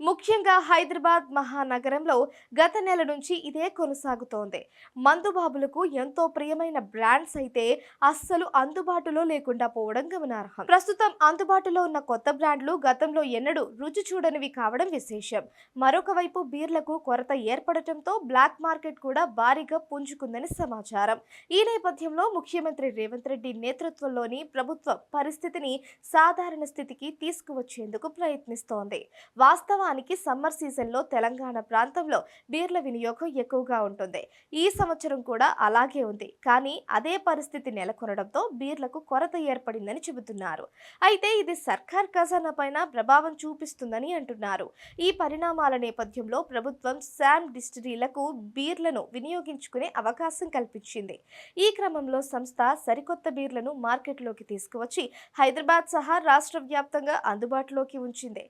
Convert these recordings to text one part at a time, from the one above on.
ముఖ్యంగా హైదరాబాద్ మహానగరంలో గత నెల నుంచి ఇదే కొనసాగుతోంది. మందుబాబులకు ఎంతో ప్రియమైన బ్రాండ్స్ అయితే అస్సలు అందుబాటులో లేకుండా పోవడం గమనార్హం. ప్రస్తుతం అందుబాటులో ఉన్న కొత్త బ్రాండ్లు గతంలో ఎన్నడూ రుచి చూడనివి కావడం విశేషం. మరొక వైపు బీర్లకు కొరత ఏర్పడటంతో బ్లాక్ మార్కెట్ కూడా భారీగా పుంజుకుందని సమాచారం. ఈ నేపథ్యంలో ముఖ్యమంత్రి రేవంత్ రెడ్డి నేతృత్వంలోని ప్రభుత్వం పరిస్థితిని సాధారణ స్థితికి తీసుకువచ్చేందుకు ప్రయత్నిస్తోంది. వాస్తవ వాస్తవానికి సమ్మర్ సీజన్లో తెలంగాణ ప్రాంతంలో బీర్ల వినియోగం ఎక్కువగా ఉంటుంది. ఈ సంవత్సరం కూడా అలాగే ఉంది. కానీ అదే పరిస్థితి నెలకొనడంతో బీర్లకు కొరత ఏర్పడిందని చెబుతున్నారు. అయితే ఇది సర్కార్ ఖజానా పైన ప్రభావం చూపిస్తుందని అంటున్నారు. ఈ పరిణామాల నేపథ్యంలో ప్రభుత్వం శామ్ డిస్టిరీలకు బీర్లను వినియోగించుకునే అవకాశం కల్పించింది. ఈ క్రమంలో సంస్థ సరికొత్త బీర్లను మార్కెట్లోకి తీసుకువచ్చి హైదరాబాద్ సహా రాష్ట్ర వ్యాప్తంగా అందుబాటులోకి ఉంచింది.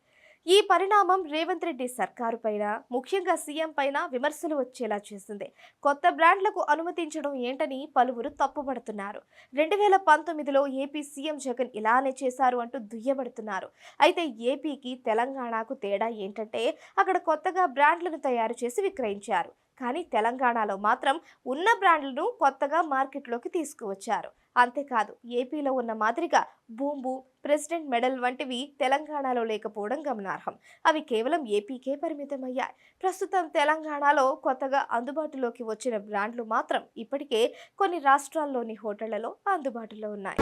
ఈ పరిణామం రేవంత్ రెడ్డి సర్కారు పైన ముఖ్యంగా సీఎం పైన విమర్శలు వచ్చేలా చేసింది. కొత్త బ్రాండ్లకు అనుమతించడం ఏంటని పలువురు తప్పుపడుతున్నారు రెండు వేల పంతొమ్మిదిలో ఏపీ సీఎం జగన్ ఇలానే చేశారు అంటూ దుయ్యబడుతున్నారు. అయితే ఏపీకి తెలంగాణకు తేడా ఏంటంటే అక్కడ కొత్తగా బ్రాండ్లను తయారు చేసి విక్రయించారు. కానీ తెలంగాణలో మాత్రం ఉన్న బ్రాండ్లను కొత్తగా మార్కెట్లోకి తీసుకువచ్చారు. అంతేకాదు ఏపీలో ఉన్న మాదిరిగా బూంబు ప్రెసిడెంట్ మెడల్ వంటివి తెలంగాణలో లేకపోవడం గమనార్హం. అవి కేవలం ఏపీకే పరిమితమయ్యాయి. ప్రస్తుతం తెలంగాణలో కొత్తగా అందుబాటులోకి వచ్చిన బ్రాండ్లు మాత్రం ఇప్పటికే కొన్ని రాష్ట్రాల్లోని హోటళ్ళలో అందుబాటులో ఉన్నాయి.